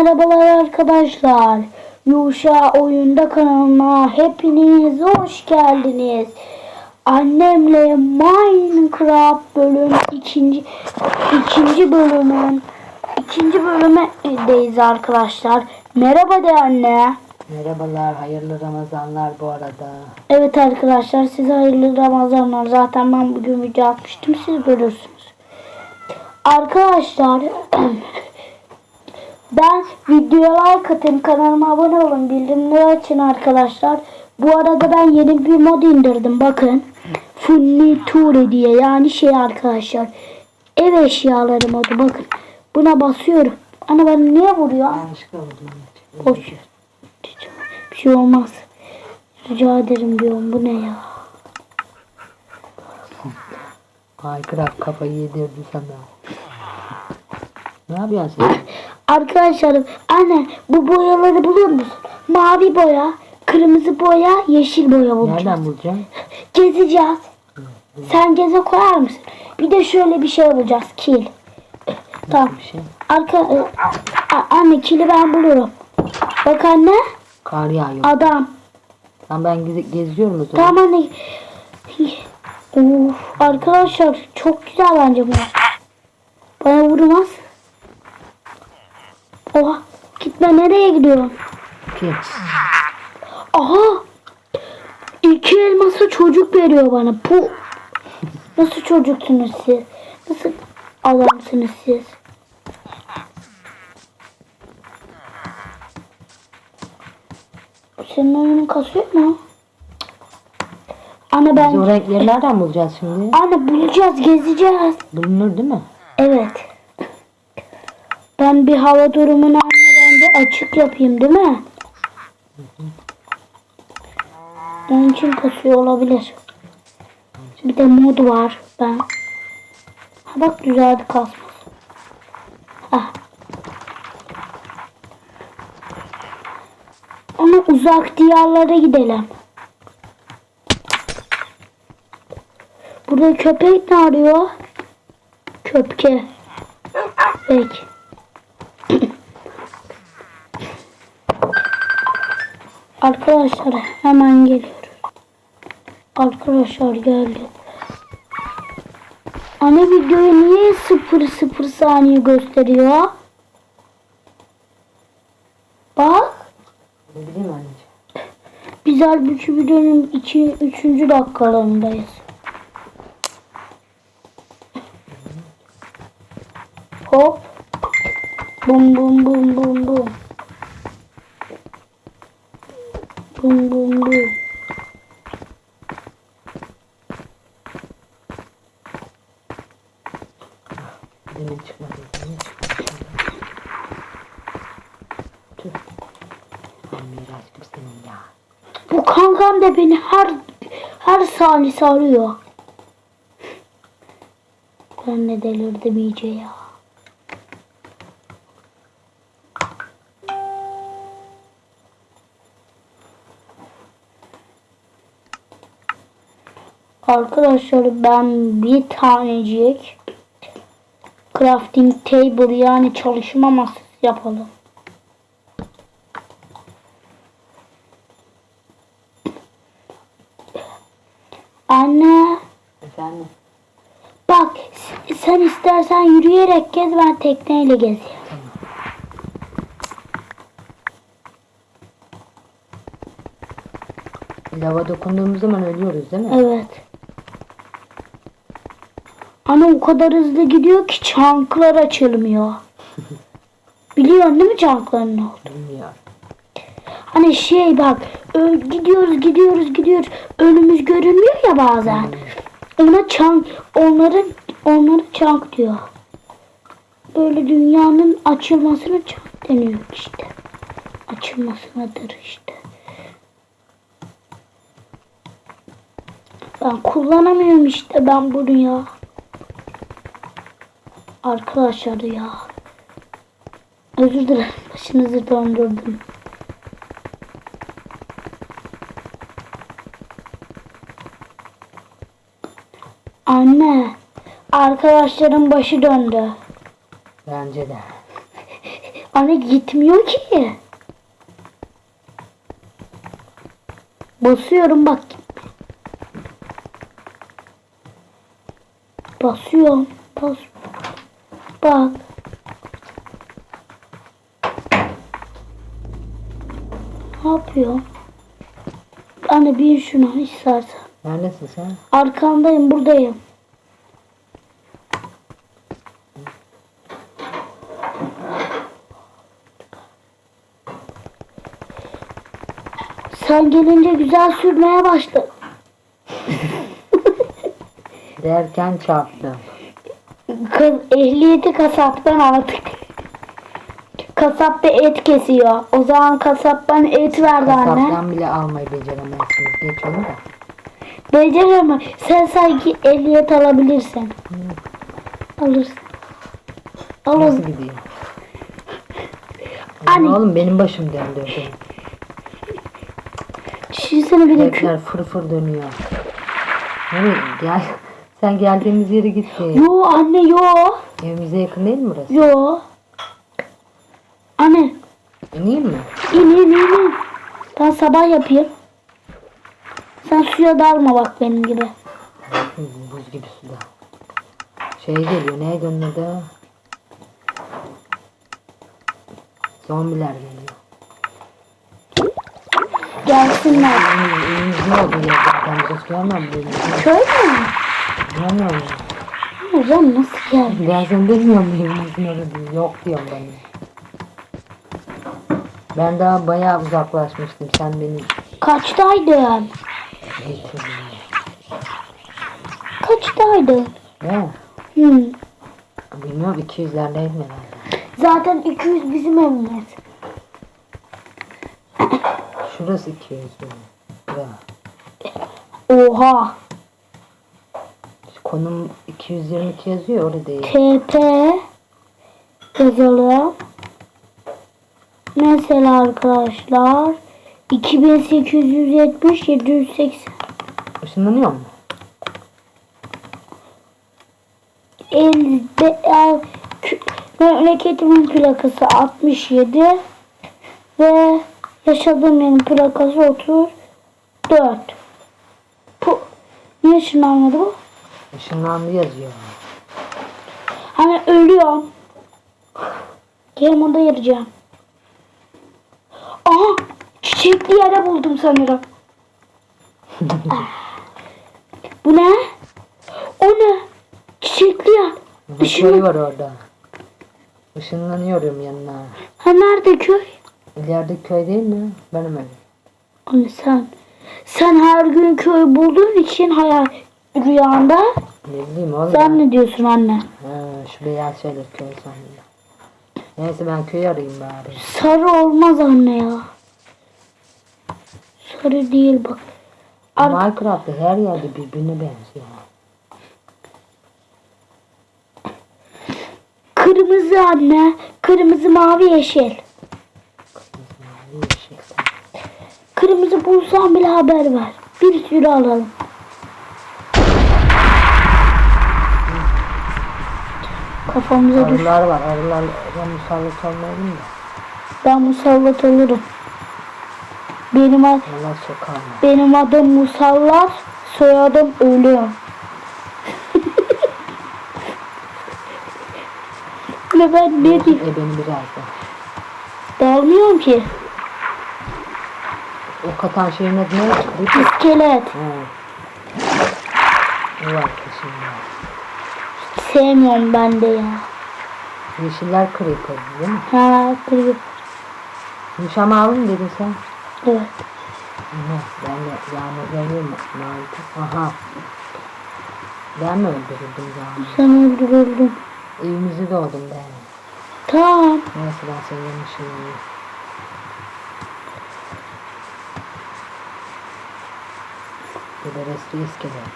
Merhabalar arkadaşlar. Yuşa Oyunda kanalına hepiniz hoş geldiniz. Annemle Minecraft bölüm ikinci ikinci bölümün ikinci bölümdeyiz arkadaşlar. Merhaba de anne. Merhabalar, hayırlı Ramazanlar bu arada. Evet arkadaşlar size hayırlı Ramazanlar. Zaten ben bugün video atmıştım siz görürsünüz. Arkadaşlar ben videoya like atın kanalıma abone olun bildirimleri açın arkadaşlar. Bu arada ben yeni bir mod indirdim bakın. Furniture diye yani şey arkadaşlar. Ev eşyaları modu bakın. Buna basıyorum. Ana ben niye vuruyor? Yanlışlıkla. Boş. Bir şey olmaz. Rica ederim diyorum. Bu ne ya? Minecraft kafayı yedirdi sana. Ne yapıyorsun? Arkadaşlarım anne bu boyaları bulur musun? Mavi boya, kırmızı boya, yeşil boya bulacağız. Nereden bulacaksın? Gezeceğiz. Sen geze koyar mısın? Bir de şöyle bir şey bulacağız. Kil. Tamam. Bir şey. Arka e, a- anne kili ben bulurum. Bak anne Kar yağıyor. adam. Lan ben geze- geziyorum o zaman. Tamam anne. Of arkadaşlar çok güzel bence bu. Bana vurmaz. Oha gitme nereye gidiyorsun? Ki. Aha iki elması çocuk veriyor bana. Bu nasıl çocuksunuz siz? Nasıl adamsınız siz? Senin oyunun kasıyor mu? Biz ben o renkleri nereden bulacağız şimdi? Anne bulacağız, gezeceğiz. Bulunur değil mi? Evet. Ben bir hava durumunu anne bence açık yapayım değil mi? Onun için kasıyor olabilir. Bir de mod var ben. Ha bak düzeldi kasması. Ah. Ama uzak diyarlara gidelim. Burada köpek ne arıyor? Köpke. Peki. Arkadaşlar hemen geliyoruz. Arkadaşlar geldi. Ana videoyu niye 0 0 saniye gösteriyor? Bak. Ne bileyim anneciğim. Biz halbuki videonun 2 3. dakikalarındayız. Hop. Bum bum bum bum. Bum bum bum. Demin çıkmadı. Demin çıkmadı. Tüh. Lan Miraç senin ya. Bu kankam da beni her saniye arıyor. Ben de delirdim iyice ya. Arkadaşlar ben bir tanecik crafting table yani çalışma masası yapalım. Anne Efendim? bak sen istersen yürüyerek gez ben tekneyle gezeyim. Lava dokunduğumuz zaman ölüyoruz değil mi? Evet. Ana o kadar hızlı gidiyor ki çanklar açılmıyor. Biliyorsun değil mi çankların ne oldu? Bilmiyorum. Hani şey bak gidiyoruz gidiyoruz gidiyoruz önümüz görünmüyor ya bazen. Ona çank onların onlara çank diyor. Böyle dünyanın açılmasına çank deniyor işte. Açılmasınadır işte. Ben kullanamıyorum işte ben bunu ya. Arkadaşlar ya. Özür dilerim başınızı döndürdüm. Anne, arkadaşların başı döndü. Bence de. Anne gitmiyor ki. Basıyorum bak. Basıyorum. Bas. Bak. Ne yapıyor? Anne bin şunu istersen. Neredesin sen? Arkandayım buradayım. Sen gelince güzel sürmeye başladın. Derken çarptım. Kız ehliyeti kasaptan aldık. Kasap da et kesiyor. O zaman kasap bana et verdi anne. Kasaptan bile almayı beceremezsiniz. Geç onu da. Beceremem. Sen sanki ehliyet alabilirsin. Alırsın. Nasıl Alırsın. gidiyor? Anne. Oğlum benim başım döndü. Düşünsene bir Tekrar fır fır dönüyor. Nereye? Gel. Sen geldiğimiz yere gitti. Yo anne yo. Evimize yakın değil mi burası? Yo. Anne İneyim mi? in in in in. Ben sabah yapayım. Sen suya dalma bak benim gibi. Buz gibi suda. Şey geliyor. Onun adı? Zombiler geliyor. Gelsinler. Ne oldu ya zaten? Burası görmem mi? Köy mü? Görmüyor musun? Hocam nasıl geldi? Ben sen bilmiyor muyum evimizin orada? Yok diyorum ben. Ben daha bayağı uzaklaşmıştım. Sen beni Kaçtaydın? Kaçtaydın? Ne? Hmm. Bilmiyorum 200'lerdeydim herhalde. Zaten 200 bizim evimiz. Şurası 200 benim. Bura. Oha. Konum 222 yazıyor orada değil. TP yazalım. Mesela arkadaşlar 2870 780 Işınlanıyor mu? elde el, memleketimin plakası 67 ve yaşadığım yerin plakası 34. Bu niye şınlanmadı bu? Işınlandı yazıyor. Hani ölüyorum. Gelmada yarayacağım. Aha! Çiçekli yere buldum sanırım. Bu ne? O ne? Çiçekli yer. Bir köy var orada. Işınlanıyorum yanına. Ha nerede köy? İleride köy değil mi? Benim evim. Anne sen. Sen her gün köy bulduğun için hayal rüyanda. Ne bileyim oğlum. Sen ne diyorsun anne? Ha, şu beyaz şeyler köy sandım. Neyse ben köy arayayım bari. Sarı olmaz anne ya. Sarı değil bak. Ar- Minecraft'ta her yerde birbirine benziyor. Kırmızı anne. Kırmızı mavi yeşil. İyi bir şey. Kırmızı bulsam bile haber ver. Bir sürü alalım. Kafamıza düş. Arılar var. Arılar musallat olmayalım da. Ben musallat olurum. Benim, ad- Allah benim adım Musallat, soyadım Ölüm. Ne ben ne diyeyim? Dalmıyorum ki. O katan şeyin adı ne? İskelet. Var şimdi. Sevmiyorum ben de ya. Yeşiller kırık değil mi? Ha kırıyor. Nişan aldın dedin sen. Evet. Aha, de yağmur yağıyor mu? Mavi. Aha. Ben mi öldürüldüm yağmur? Sen öldürüldün. Evimizi doğdum ben. Tamam. Neyse ben senin yanlışını Bu da resto iskelet.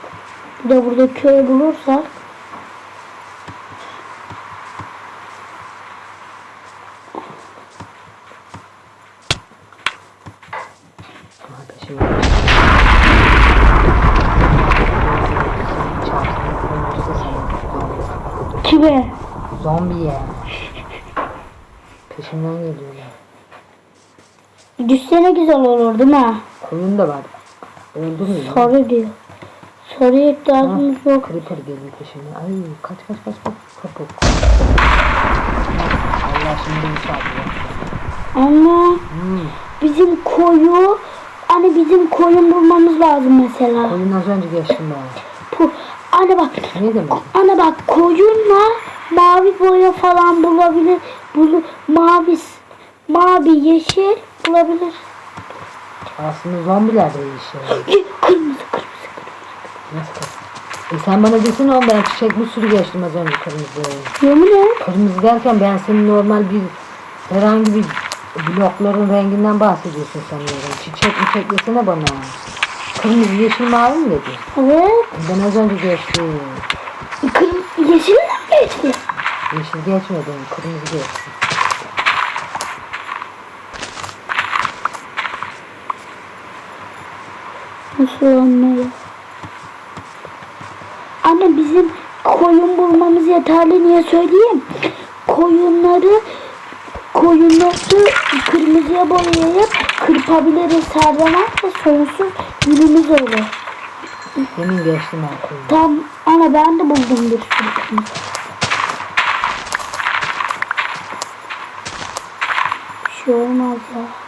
Bir de burada köy bulursak. Güzel olur değil mi? Koyun da var. Öldürmüyor. Sarı diyor. Sarıya ihtiyacımız Ha, yok. Creeper geliyor peşine. Ay kaç kaç kaç kaç. Kapı. Allah şimdi bir saplıyor. Ama Hmm. bizim koyu hani bizim koyun bulmamız lazım mesela. Koyun az önce geçtim ben. Bu, anne bak Ne demek? anne bak koyunla mavi boya falan bulabilir. Bulu, mavi mavi yeşil bulabilir. Aslında zombiler de iyi şey. Kırmızı kırmızı. Nasıl? E sen bana desene oğlum ben çiçek bir sürü geçtim az önce kırmızı. Yemin et. Kırmızı derken ben senin normal bir herhangi bir blokların renginden bahsediyorsun sanıyorum. Çiçek mi çeklesene bana. Kırmızı, yeşil, mavi mi dedin? Evet. Ben az önce geçtim. Kırmızı yeşil mi geçti? Yeşil geçmedim, kırmızı geçtim. Nasıl anlıyor? Anne bizim koyun bulmamız yeterli niye söyleyeyim? Koyunları koyunları kırmızıya boyayıp kırpabiliriz her zaman ve sonsuz günümüz olur. Demin geçtim ben koyunu. Tam ana ben de buldum bir sürü. Bir şey olmaz ya.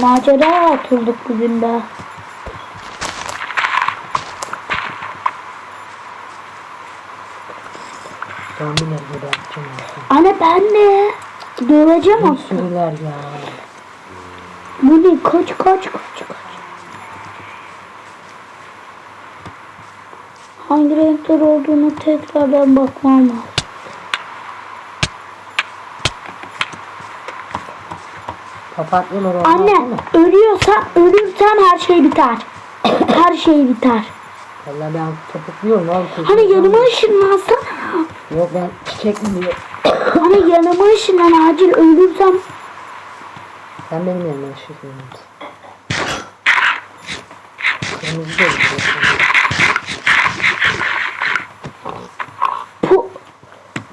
Macera atıldık bugün de. Zombiler geberteceğim artık. Anne ben de döveceğim onu. sürüler ya. Bu ne? Kaç kaç kaç kaç. Hangi renkler olduğunu tekrardan bakmam lazım. Papatyalar olmaz Anne ölüyorsam ölürsem her şey biter. her şey biter. Valla ben topukluyorum oğlum. Hani yanıma ışınlansana. Yok ben çiçek mi diyor. Hani yanıma ışınlan acil ölürsem. Sen benim yanıma ışıklayın misin? Kırmızı da.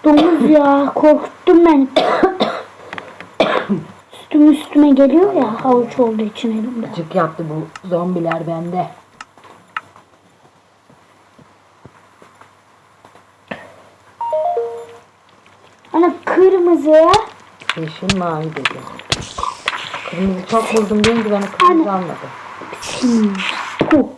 Domuz ya korkuttun beni. Üstüme üstüme geliyor ya havuç olduğu için elimde. Cık yaptı bu zombiler bende. Hani kırmızı. Yeşil mavi dedi. Kırmızı çok buldum deyince bana kırmızı. Hmm. Bu.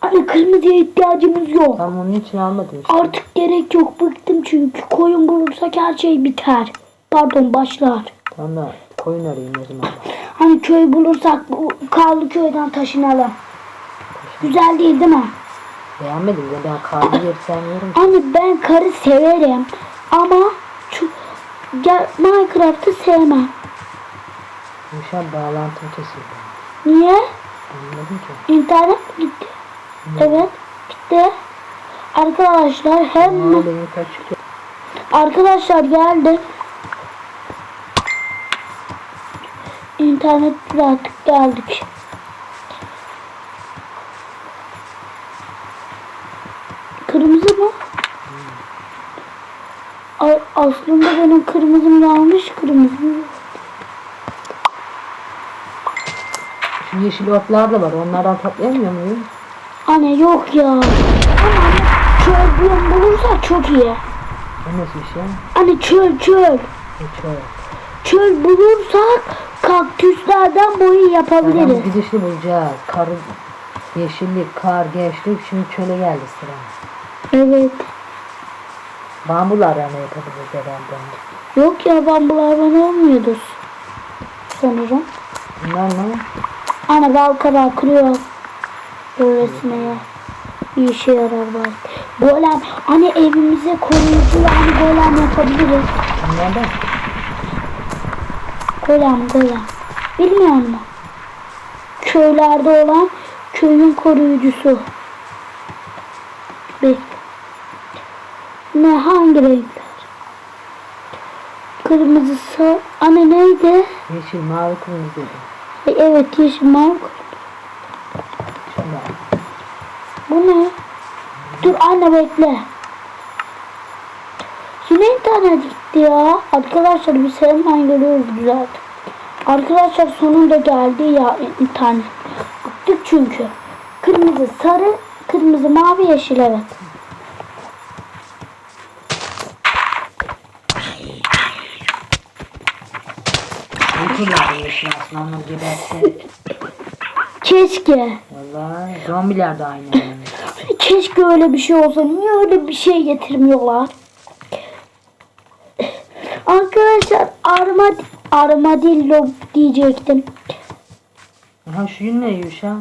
Hani kırmızıya ihtiyacımız yok. Tam onun için almadım işte. Artık gerek yok. Bıktım çünkü. Koyun bulursak her şey biter. Pardon başlar. Tamam koyun arayayım o zaman. Hani köy bulursak bu karlı köyden taşınalım. Güzel değil değil mi? Beğenmedim ya ben karlı yeri sevmiyorum. Anne ben karı severim. Ama şu, Minecraft'ı sevmem. Yumuşak bağlantım kesildi. Niye? Anladım ki. İnternet mi gitti? Evet gitti. Arkadaşlar hem kaçık Arkadaşlar geldi. İnternet artık geldik. Kırmızı mı? Aslında benim kırmızım yanlış kırmızı. Şu yeşil otlar da var. Onlardan toplayamıyor muyum? Anne yok ya. Ama anne çöl bulan bulursak çok iyi. O nasıl bir şey? Anne çöl çöl. E, çöl. Çöl bulursak kaktüslerden boyu yapabiliriz. Yalnız gidişli bulacağız. Kar, yeşillik, kar, gençlik. Şimdi çöle geldi sıra. Evet. Bambularla ne yapabiliriz herhalde? Yok ya bambulardan olmuyordur. Sanırım. Bunlar ne? Ana bal kabağı kırıyor. Böylesine ya. Bir işe yarar belki. Golem. Hani evimize koruyucu yani golem yapabiliriz. Da Golem golem. Bilmiyor musun? Köylerde olan köyün koruyucusu. Bir. Ne hangi renkler? Kırmızısı. Anne neydi? yeşil, mavi, kırmızı Evet yeşil mavi. Şöyle. Bu ne? Dur anne bekle. Yine internet gitti. Ya. Arkadaşlar biz hemen görüyoruz zaten. Arkadaşlar sonunda geldi ya internet. Bıktık çünkü. Kırmızı, sarı, kırmızı, mavi, yeşil evet. Uykular yeşil aslanlar geberse. Keşke. Valla zombiler de aynı. Keşke öyle bir şey olsa. Niye öyle bir şey getirmiyorlar? Arkadaşlar armad armadillo diyecektim. Ha şu ne Yuşa?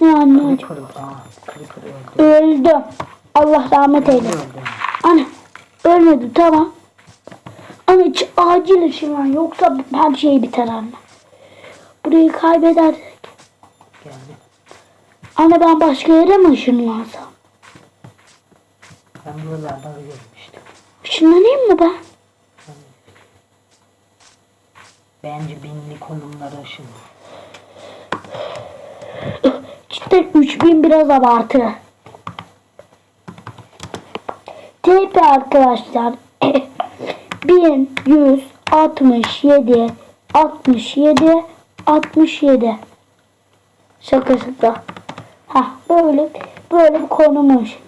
Yani kırı. Aa, öldü. öldü. Allah rahmet eylesin. Ana ölmedi tamam. Ana hiç acil ışınlan yoksa her şey biter anne. Burayı kaybedersek. Geldi. Ana ben başka yere mi ışınlansam? Ben buralarda işte. Işınlanayım mı ben? Bence binli konumlara ışın. Cidden 3000 biraz abartı. TP arkadaşlar 1167 67 67 Şaka şaka. Ha böyle böyle bir konumuş.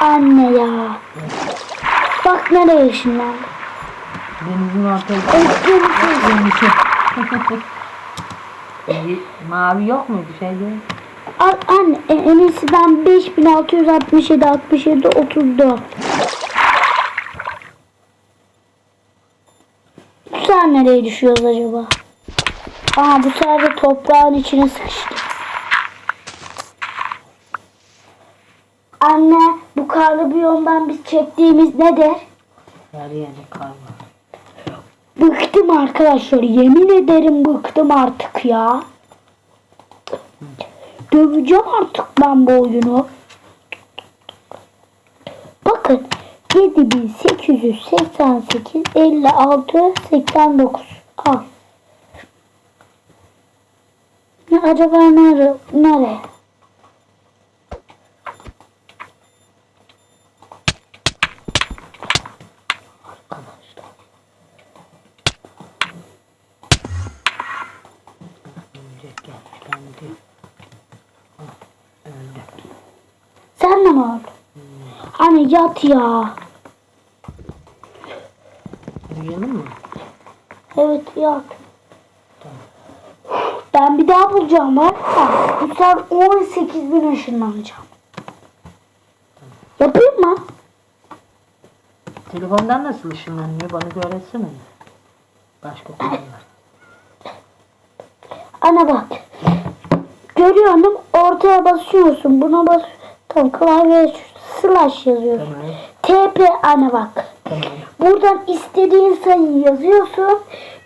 Anne ya. Bak nereye ışınlandı. Denizin ortaya Öpüyorsun. Mavi yok muydu şeyde? Al anne e, en iyisi ben 5667 67 34. Bu sefer nereye düşüyoruz acaba? Aa bu sefer de toprağın içine sıkıştı. Anne bu karlı biyomdan biz çektiğimiz nedir? Her yerde kar var. Bıktım arkadaşlar. Yemin ederim bıktım artık ya. Döveceğim artık ben bu oyunu. Bakın 7888 56 89 al. Ne acaba nere? Nere? Arkadaşlar. Örümcek gelmiş geldi. Ah, öldü. Öldün? Anne yat ya. Uyuyalım mı? Evet yat. Ben bir daha bulacağım var ya. Bu sefer 18 bin ışınlanacağım. Yapayım mı? Telefondan nasıl ışınlanıyor bana bir öğretsene. Başka konular. Ana bak. Görüyorum ortaya basıyorsun. Buna bas. Tamam klavyeye slash yazıyorsun. Tamam. TP ana bak. Tamam. Buradan istediğin sayıyı yazıyorsun.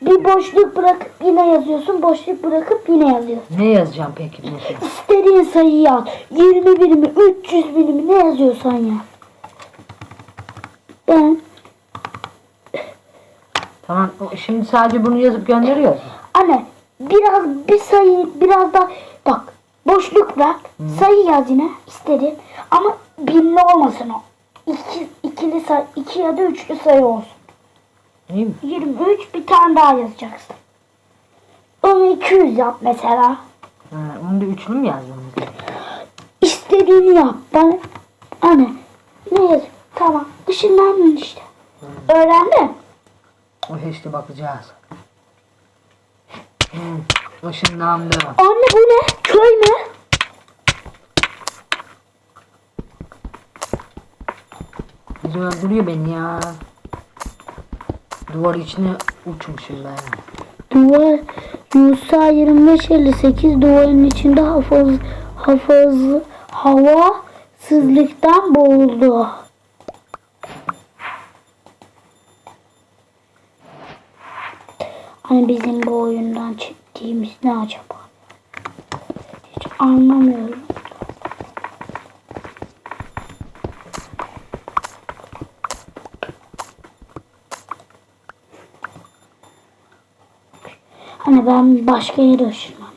Bir boşluk bırakıp yine yazıyorsun. Boşluk bırakıp yine yazıyorsun. Ne yazacağım peki mesela? İstediğin sayıyı yaz. 20 birimi, 300 birimi ne yazıyorsan ya. Ben Tamam. Şimdi sadece bunu yazıp gönderiyoruz. anne biraz bir sayı biraz da bak boşluk bırak. Sayı yaz yine istediğin ama binli olmasın o. İki, ikili sayı, iki ya da üçlü sayı olsun. İyi mi? 23 bir tane daha yazacaksın. Onu 200 yap mesela. Ha, onu da üçlü mü yazdınız? İstediğini yap. Ben anne ne yaz? Tamam. Işınlandın işte. Öğrendin. O işte bakacağız. Hmm. Işınlandı. Anne bu ne? Köy mü? Bizi öldürüyor beni ya. Duvar içine uçmuşum ben. Duvar Musa 2558 duvarın içinde hafız hafız hava sızlıktan boğuldu. Hani bizim bu oyundan çektiğimiz ne acaba? Hiç anlamıyorum. Hani ben başka yere ışınlanıyorum.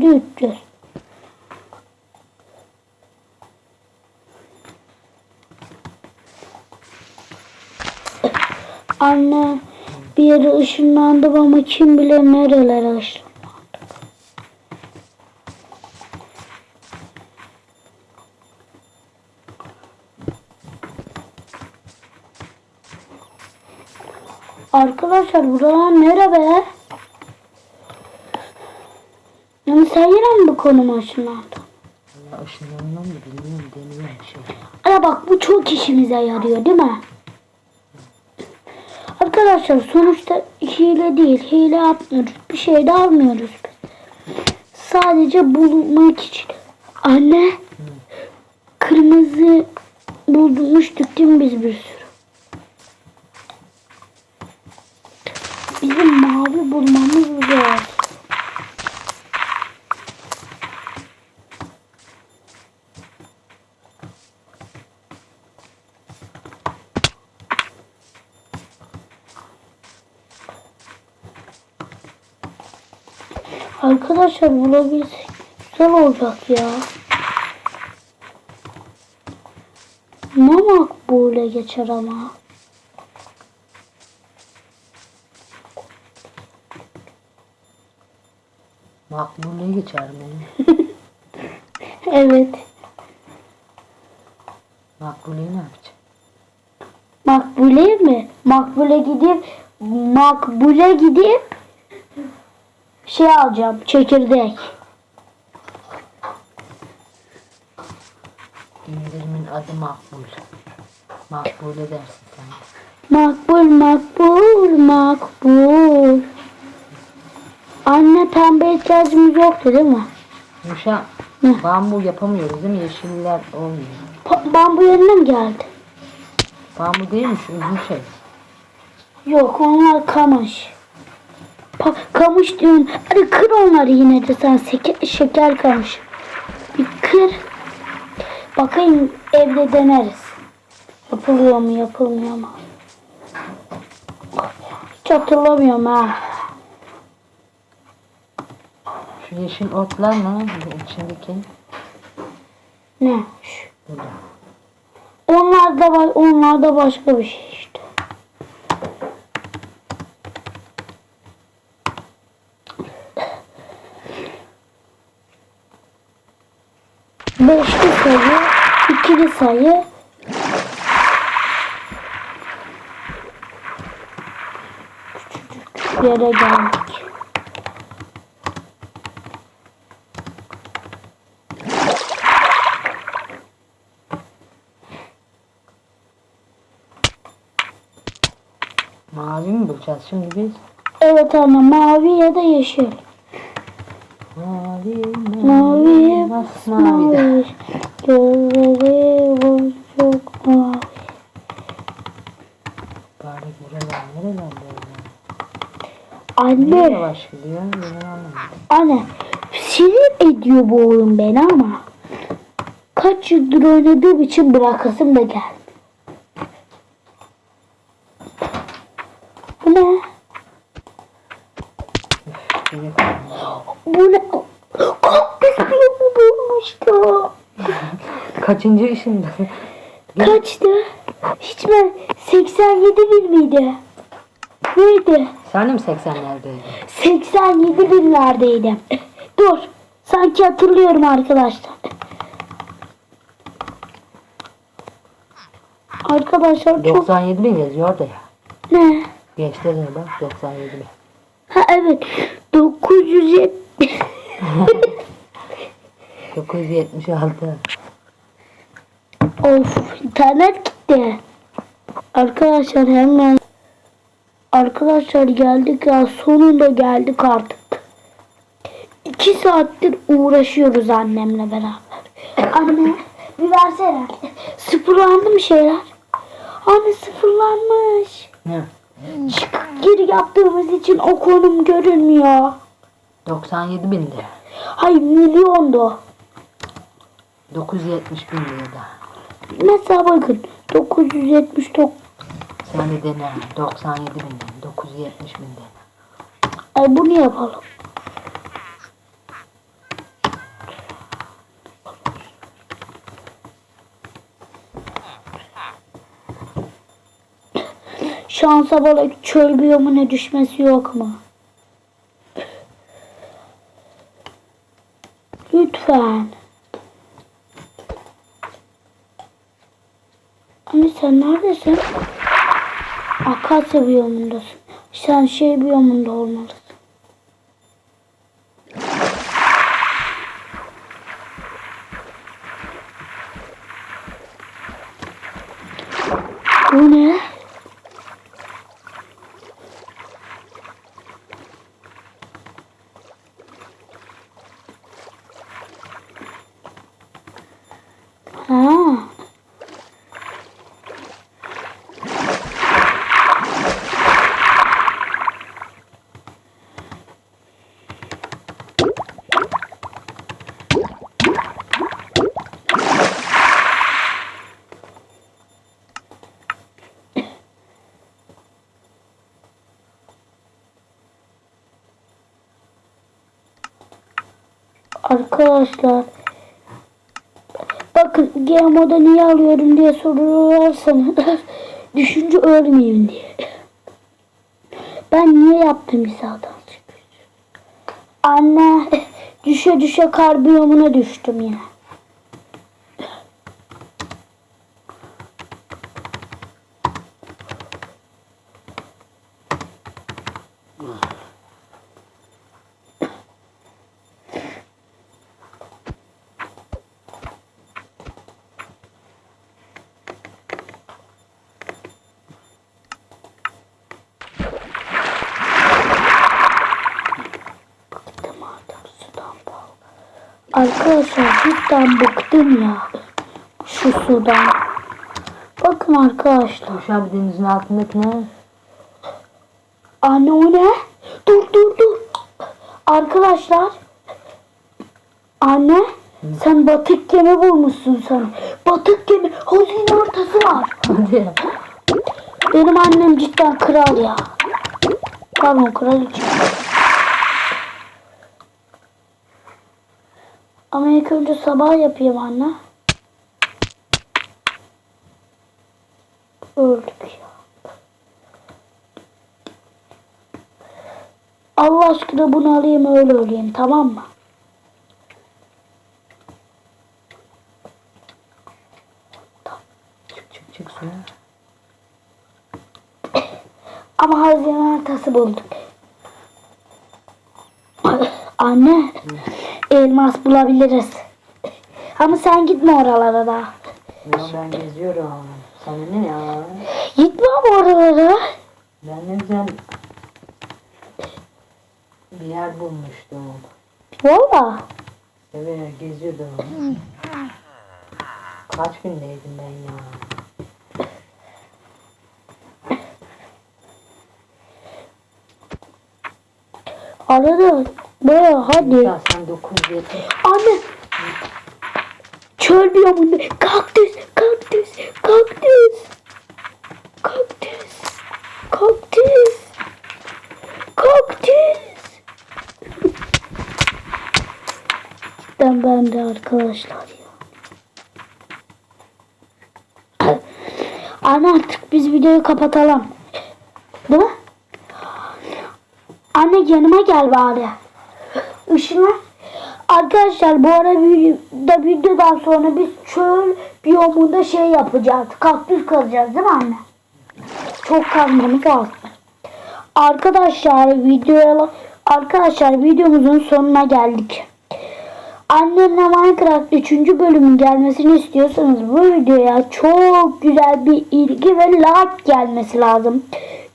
biri 300. Anne bir yere ışınlandım ama kim bilir nerelere ışınlandım. Arkadaşlar buralar nere be? Yani sen yine mi bu konuma ışınlandın? Allah ışınlanmam mı bilmiyorum deniyorum bir şey. Ana bak bu çok işimize yarıyor değil mi? Arkadaşlar sonuçta hile değil. Hile yapmıyoruz. Bir şey de almıyoruz. Sadece bulmak için. Anne kırmızı bulmuştuk değil mi biz bir sürü? Bizim mavi bulmamız zor. Arkadaşlar bulabilsek güzel olacak ya. Ne makbule geçer ama. Makbule geçer beni. Evet. Makbuleyi ne yapacağım? Makbule mi? Makbule gidip makbule gidip şey alacağım. Çekirdek. İndirimin adı Makbul. Makbule dersin sen. Makbul makbul makbul. Anne pembe ihtiyacımız yoktu değil mi? Yuşa Hı. bambu yapamıyoruz değil mi? Yeşiller olmuyor. Pa- bambu yerine mi geldi? Bambu değilmiş uzun şey. Yok onlar kamış. Kamış diyorsun. Hadi kır onları yine de sen şeker kamış. Bir kır. Bakayım evde deneriz. Yapılıyor mu yapılmıyor mu? Hiç hatırlamıyorum ha. Şu yeşil otlar? Bu içindeki. Ne? Şu. Burada. Onlar da var, onlar da başka bir şey işte. Beşli sayı, ikili sayı, küçücük yere geldik. Mavi mi bulacağız şimdi biz? Evet anne mavi ya da yeşil. Mavi, Mavi, masmavi de. mavi. Gözleri bu çok mavi. Bari buralar nereler böyle? Anne, Niye yavaş gidiyor? Ben anlamadım. anne sinir ediyor bu oyun beni ama kaç yıldır oynadığım için bırakasım da geldi. Bu ne? Gerek Bu ne? Kaktüs bloğu bulmuştu. Kaçıncı işinde? Kaçtı? Hiç mi? 87 bin miydi? Neydi? Sen de mi 80'lerdeydin? 87 binlerdeydim. Dur. Sanki hatırlıyorum arkadaşlar. Arkadaşlar çok 97 bin yazıyor orada ya. ne? Geçti de bak 97 bin. Ha evet. 970 976. Of internet gitti. Arkadaşlar hemen Arkadaşlar geldik ya sonunda geldik artık. İki saattir uğraşıyoruz annemle beraber. Anne bir versene. Sıfırlandı mı şeyler? Anne sıfırlanmış. Ne? Çıkıp geri yaptığımız için o konum görünmüyor. 97 bindi. Hayır milyondu. 970 bin lirada. Mesela bakın 979 80 binden, 97 binden, 970 binden. Ay bunu yapalım. Şansa balık çöl biyomuna düşmesi yok mu? Lütfen. Anne sen neredesin? Akasya biyomundasın. Sen şey biyomunda olmalısın. Bu ne? Ha. Arkadaşlar bakın GMO'da niye alıyorum diye sorarsanız düşünce ölmeyeyim diye. Ben niye yaptım hizadan Anne düşe düşe karbiyomuna düştüm yine. Arkadaşlar cidden bıktım ya. Şu sudan. Bakın arkadaşlar. Abi denizin altındaki ne? Anne o ne? Dur dur dur. Arkadaşlar. Anne sen batık gemi bulmuşsun sen. Batık gemi. Hazine ortası var. Hadi. Benim annem cidden kral ya. Pardon kraliçe. Ama ilk önce sabah yapayım anne. Öldük ya. Allah aşkına bunu alayım öyle öleyim tamam mı? Ama hazine haritası bulduk. Anne, elmas bulabiliriz. Ama sen gitme oralara da. Ya ben geziyorum. Sana ne ya? Gitme ama oralara. Ben ne güzel bir yer bulmuştum. Valla. Evet geziyordum. Kaç gündeydim ben ya? Arada böyle hadi. Ya sen 970. Anne. Çöl biyomunda kaktüs, kaktüs, kaktüs. Kaktüs. Kaktüs. Kaktüs. Cidden ben de arkadaşlar ya. Anne artık biz videoyu kapatalım. Değil mi? Anne yanıma gel bari. Işına. Arkadaşlar bu ara videoda videodan sonra biz çöl biyomunda şey yapacağız. Kaktüs kazacağız değil mi anne? Çok kazmamız lazım. Arkadaşlar videoya arkadaşlar videomuzun sonuna geldik. Annemle Minecraft 3. bölümün gelmesini istiyorsanız bu videoya çok güzel bir ilgi ve like gelmesi lazım.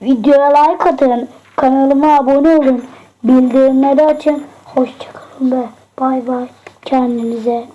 Videoya like atın, kanalıma abone olun, bildirimleri açın. Hoşçakalın ve bay bay. Kendinize